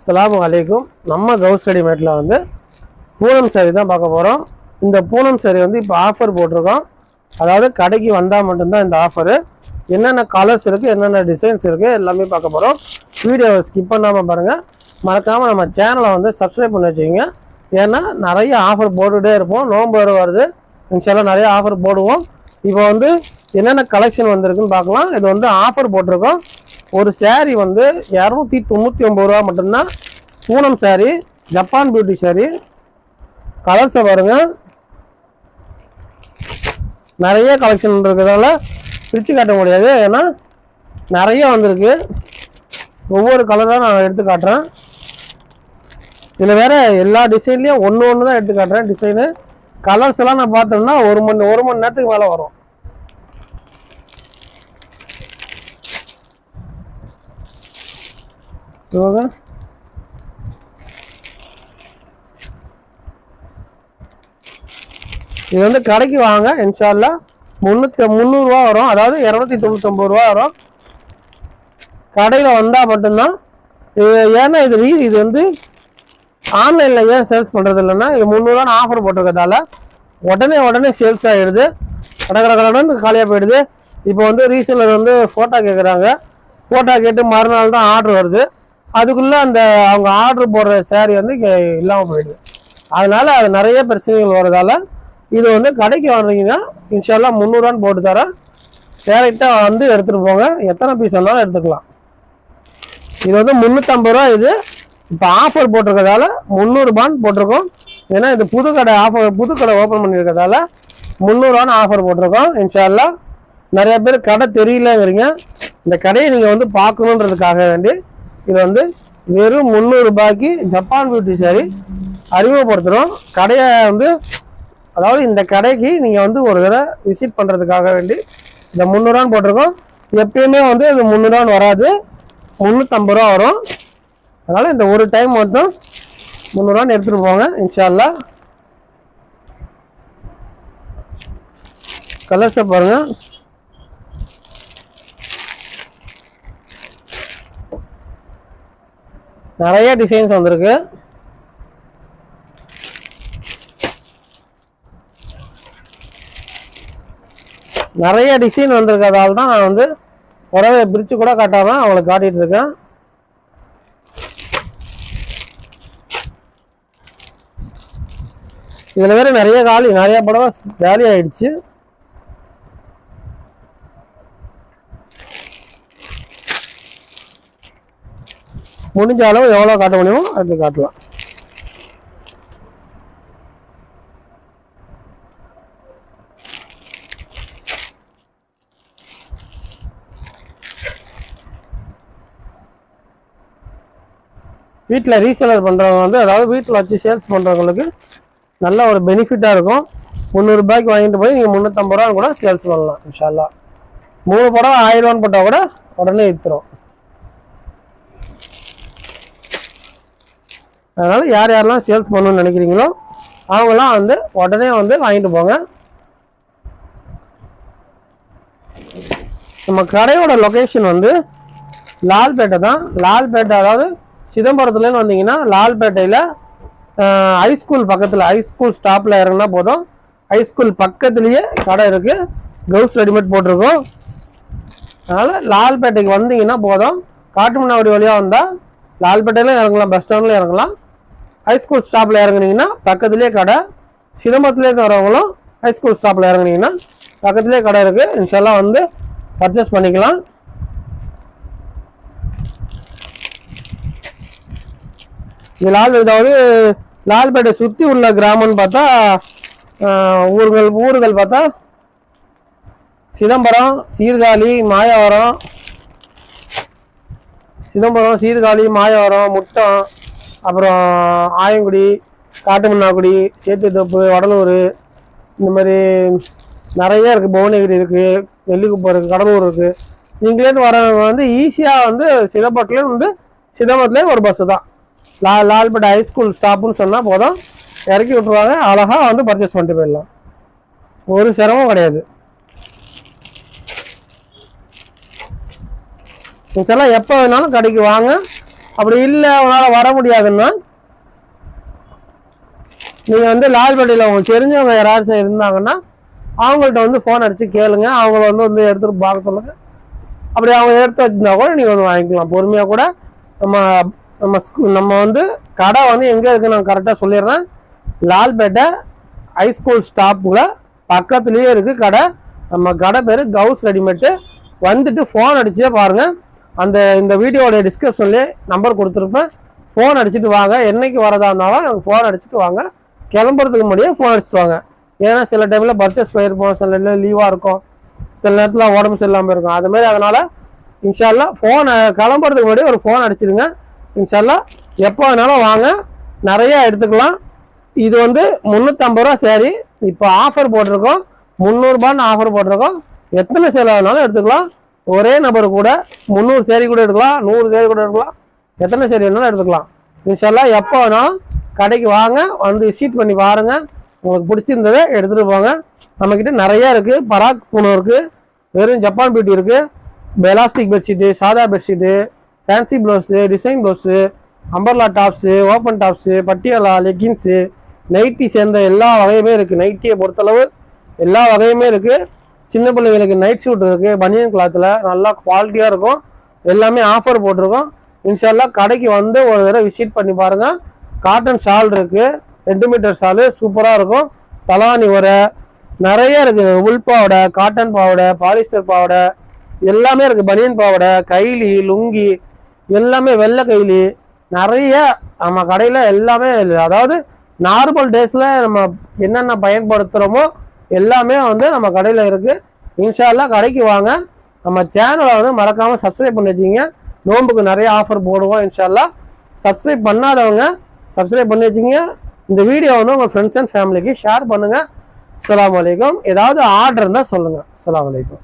அஸ்லாம் வலைக்கும் நம்ம கவுஸ் ரெடிமேட்டில் வந்து பூனம் சேரீ தான் பார்க்க போகிறோம் இந்த பூனம் சேரீ வந்து இப்போ ஆஃபர் போட்டிருக்கோம். அதாவது கடைக்கு வந்தால் மட்டும்தான் இந்த ஆஃபரு என்னென்ன கலர்ஸ் இருக்குது என்னென்ன டிசைன்ஸ் இருக்குது எல்லாமே பார்க்க போகிறோம் வீடியோவை ஸ்கிப் பண்ணாமல் பாருங்கள் மறக்காமல் நம்ம சேனலை வந்து சப்ஸ்கிரைப் பண்ணி வச்சுக்கோங்க. ஏன்னா நிறைய ஆஃபர் போட்டுகிட்டே இருப்போம். நோம்பு வர வருது. இன்ஷால்லாம் நிறைய ஆஃபர் போடுவோம். இப்போ வந்து என்னென்ன கலெக்ஷன் வந்திருக்குன்னு பார்க்கலாம். இது வந்து ஆஃபர் போட்டிருக்கோம். ஒரு சேரீ வந்து இரநூத்தி தொண்ணூற்றி ஒம்பது ரூபா மட்டும்தான். பூனம் சேரீ ஜப்பான் பியூட்டி சேரீ கலர்ஸை பாருங்க. நிறைய கலெக்ஷன் இருக்கிறதால பிரித்து காட்ட முடியாது. ஏன்னா நிறைய வந்திருக்கு. ஒவ்வொரு கலராக நான் எடுத்து காட்டுறேன். இதில் வேறு எல்லா டிசைன்லேயும் ஒன்று ஒன்று தான் எடுத்து காட்டுறேன். டிசைனு கலர்ஸ் எல்லாம் நான் பார்த்தோம்னா ஒரு மணி ஒரு மணி நேரத்துக்கு மேலே வரும். ಇವಾಗ? இது வந்து கடைக்கு வாங்க இன்ஷால்லா முந்நூற்றி முந்நூறுரூவா வரும் அதாவது இரநூத்தி தொண்ணூத்தொம்பது ரூபா வரும் கடையில் வந்தால் மட்டும்தான் இது ஏன்னா இது ரீ- இது வந்து ஆன்லைனில் ஏன் சேல்ஸ் பண்ணுறது இல்லைன்னா இது முந்நூறுவான்னு ஆஃபர் போட்டிருக்கதால உடனே உடனே சேல்ஸ் ஆகிடுது கட கட காலியாக போயிடுது இப்போ வந்து ரீசேலர் வந்து ஃபோட்டோ கேட்குறாங்க ஃபோட்டோ கேட்டு மறுநாள் தான் ஆர்டர் வருது அதுக்குள்ளே அந்த அவங்க ஆர்டர் போடுற சேரீ வந்து இல்லாமல் போயிடுது. அதனால் அது நிறைய பிரச்சனைகள் வரதால இது வந்து கடைக்கு வாங்குறீங்கன்னா இன்ஷால்லாம் முந்நூறுவான்னு போட்டு தரேன். டேரெக்டாக வந்து எடுத்துகிட்டு போங்க. எத்தனை பீஸ் வேணாலும் எடுத்துக்கலாம். இது வந்து முந்நூற்றம்பது ரூபா இது. இப்போ ஆஃபர் போட்டிருக்கிறதால முந்நூறுபான்னு போட்டிருக்கோம். ஏன்னா இது புது கடை ஆஃபர் புது கடை ஓப்பன் பண்ணியிருக்கிறதால முந்நூறுவான்னு ஆஃபர் போட்டிருக்கோம். இன்ஷால்லா நிறைய பேர் கடை தெரியலங்கிறீங்க. இந்த கடையை நீங்கள் வந்து பார்க்கணுன்றதுக்காக வேண்டி இது வந்து வெறும் முந்நூறுபாய்க்கு ஜப்பான் பியூட்டி சாரி அறிமுகப்படுத்துகிறோம் கடையை வந்து அதாவது இந்த கடைக்கு நீங்கள் வந்து ஒரு தடவை விசிட் பண்ணுறதுக்காக வேண்டி இந்த முந்நூறுவான்னு போட்டிருக்கோம். எப்பயுமே வந்து இது முந்நூறுவான்னு வராது. முந்நூற்றம்பது ரூபா வரும். அதனால் இந்த ஒரு டைம் மட்டும் முந்நூறுவான்னு எடுத்துகிட்டு போங்க இன்ஷால்லா கலர்ஸை பாருங்கள் நிறைய டிசைன்ஸ் வந்திருக்கு. நிறைய டிசைன் வந்திருக்கிறதால தான் நான் வந்து புடவையை பிரித்து கூட காட்டாமல் அவங்களுக்கு காட்டிகிட்டு இருக்கேன். இதில் வேறு நிறைய காலி நிறைய புடவை காலி ஆயிடுச்சு முடிஞ்ச அளவு எவ்வளோ காட்ட முடியுமோ அடுத்து காட்டலாம். வீட்டில் ரீசேலர் பண்ணுறவங்க வந்து அதாவது வீட்டில் வச்சு சேல்ஸ் பண்ணுறவங்களுக்கு நல்ல ஒரு பெனிஃபிட்டாக இருக்கும். முந்நூறுபாய்க்கு வாங்கிட்டு போய் நீங்கள் முந்நூற்றம்பது ரூபா கூட சேல்ஸ் பண்ணலாம் இன்ஷால்லா மூணு படம் ஆயிரம் ரூபான்னு போட்டால் கூட உடனே விற்றுரும் அதனால் யார் யாரெல்லாம் சேல்ஸ் பண்ணணும்னு நினைக்கிறீங்களோ அவங்களாம் வந்து உடனே வந்து வாங்கிட்டு போங்க. நம்ம கடையோட லொக்கேஷன் வந்து லால்பேட்டை தான். லால்பேட்டை அதாவது சிதம்பரத்துலேருந்து வந்தீங்கன்னா லால்பேட்டையில் ஹைஸ்கூல் பக்கத்தில் ஹைஸ்கூல் ஸ்டாப்பில் இறங்கினா போதும். ஹைஸ்கூல் பக்கத்துலேயே கடை இருக்குது கவுஸ் ரெடிமேட் போட்டிருக்கோம். அதனால் லால்பேட்டைக்கு வந்தீங்கன்னா போதும். காட்டுமன்னாவடி வழியாக வந்தால் லால்பேட்டையிலும் இறங்கலாம் பஸ் ஸ்டாண்ட்லையும் இறங்கலாம். ஹைஸ்கூல் ஸ்டாப்பில் இறங்குனீங்கன்னா பக்கத்துலேயே கடை சிதம்பரத்துலேருந்து வரவங்களும் ஹைஸ்கூல் ஸ்டாப்பில் இறங்குனீங்கன்னா பக்கத்துலேயே கடை இருக்குது இன்ஷால்லாம் வந்து பர்ச்சேஸ் பண்ணிக்கலாம். இது லால் இதாவது லால்பேட்டை சுற்றி உள்ள கிராமம்னு பார்த்தா ஊர்கள் ஊர்கள் பார்த்தா சிதம்பரம் சீர்காழி மாயாவரம் சிதம்பரம் சீர்காழி மாயவரம் முட்டம் அப்புறம் ஆயங்குடி காட்டுமன்னாக்குடி சேத்துத்தோப்பு வடலூர் இந்த மாதிரி நிறைய இருக்குது புவனகிரி இருக்குது நெல்லிக்குப்பம் இருக்குது கடலூர் இருக்குது இங்கேருந்து வரவங்க வந்து ஈஸியாக வந்து சிதம்பரத்துலேருந்து வந்து சிதம்பரத்துலேயே ஒரு பஸ்ஸு தான். லா லால்பேட்டை ஹைஸ்கூல் ஸ்டாப்புன்னு சொன்னால் போதும். இறக்கி விட்ருவாங்க அழகாக வந்து பர்ச்சேஸ் பண்ணிட்டு போயிடலாம். ஒரு சிரமம் கிடையாது. எல்லாம் எப்போ வேணாலும் கடைக்கு வாங்க. அப்படி இல்லை அவனால் வர முடியாதுன்னா நீங்கள் வந்து லால்பேட்டையில் உங்களுக்கு தெரிஞ்சவங்க யாராச்சும் இருந்தாங்கன்னா அவங்கள்ட்ட வந்து ஃபோன் அடித்து கேளுங்க. அவங்கள வந்து வந்து எடுத்துகிட்டு பார்க்க சொல்லுங்கள் அப்படி அவங்க எடுத்து வச்சிருந்தா கூட நீங்கள் வந்து வாங்கிக்கலாம். பொறுமையாக கூட நம்ம நம்ம ஸ்கூ- நம்ம வந்து கடை வந்து எங்கே இருக்குது நான் கரெக்டாக சொல்லிடுறேன். லால்பேட்டை ஹைஸ்கூல் ஸ்டாப்பில் பக்கத்துலேயே இருக்குது கடை. நம்ம கடை பேர் கவுஸ் ரெடிமேட்டு. வந்துட்டு ஃபோன் அடிச்சே பாருங்கள் அந்த இந்த வீடியோடைய டிஸ்கிரிப்ஷன்லேயே நம்பர் கொடுத்துருப்பேன். ஃபோன் அடிச்சுட்டு வாங்க. என்றைக்கு வரதா இருந்தாலும் எனக்கு ஃபோன் அடிச்சுட்டு வாங்க. கிளம்புறதுக்கு முன்னாடியே ஃபோன் அடிச்சுட்டு வாங்க. ஏன்னா சில டைமில் பர்ச்சேஸ் போயிருப்போம். சில நேரத்தில் லீவாக இருக்கும். சில நேரத்தில் உடம்பு சரியில்லாமல் இருக்கும். அதுமாரி அதனால் இன்ஷால்லா ஃபோனை கிளம்புறதுக்கு முன்னாடி ஒரு ஃபோன் அடிச்சிருங்க. இன்ஷால்லா எப்போ வேணாலும் வாங்க. நிறையா எடுத்துக்கலாம். இது வந்து முந்நூற்றம்பது ரூபா சரி இப்போ ஆஃபர் போட்டிருக்கோம். முந்நூறுபான்னு ஆஃபர் போட்டிருக்கோம். எத்தனை சேலை வேணாலும் எடுத்துக்கலாம். ஒரே நபர் கூட முந்நூறு சேரி கூட எடுக்கலாம் நூறு சேரி கூட எடுக்கலாம். எத்தனை சேரி வேணாலும் எடுத்துக்கலாம். இன்ஷால்லா எப்போ வேணாலும் கடைக்கு வாங்க வந்து விசிட் பண்ணி பாருங்க. உங்களுக்கு பிடிச்சிருந்ததை எடுத்துகிட்டு போங்க. நம்மக்கிட்ட நிறைய இருக்குது பராக் பூனை இருக்குது வெறும் ஜப்பான் பியூட்டி இருக்குது பெலாஸ்டிக் பெட்ஷீட்டு சாதா bedsheet fancy blouse design blouse umbrella tops open tops Patiala leggings nighty சேர்ந்த எல்லா வகையுமே இருக்குது நைட்டியை பொறுத்தளவு எல்லா வகையுமே இருக்குது சின்ன பிள்ளைங்களுக்கு நைட் ஷூட் இருக்குது பனியன் கிளாத்தில் நல்லா குவாலிட்டியாக இருக்கும். எல்லாமே ஆஃபர் போட்டிருக்கோம். இன்ஷால்லா கடைக்கு வந்து ஒரு தடவை விசிட் பண்ணி பாருங்கள் காட்டன் ஷால் இருக்குது ரெண்டு மீட்டர் ஷாலு சூப்பராக இருக்கும். தலானி உரை நிறைய இருக்குது உள் பாவடை காட்டன் பாவடை பாலிஸ்டர் பாவடை எல்லாமே இருக்குது பனியன் பாவடை கைலி லுங்கி எல்லாமே வெள்ளை கைலி நிறைய. நம்ம கடையில் எல்லாமே அதாவது நார்மல் டேஸில் நம்ம என்னென்ன பயன்படுத்துகிறோமோ எல்லாமே வந்து நம்ம கடையில் இருக்குது இன்ஷால்லா கடைக்கு வாங்க. நம்ம சேனலை வந்து மறக்காமல் சப்ஸ்கிரைப் பண்ணி வச்சிங்க நோன்புக்கு நிறைய ஆஃபர் போடுவோம் இன்ஷால்லா சப்ஸ்கிரைப் பண்ணாதவங்க சப்ஸ்கிரைப் பண்ணி வச்சிங்க இந்த வீடியோ வந்து உங்கள் ஃப்ரெண்ட்ஸ் அண்ட் ஃபேமிலிக்கு ஷேர் பண்ணுங்கள் அஸ்லாம் வலைக்கம் ஏதாவது ஆர்டர் இருந்தால் சொல்லுங்கள் அஸ்லாம் வலைக்கம்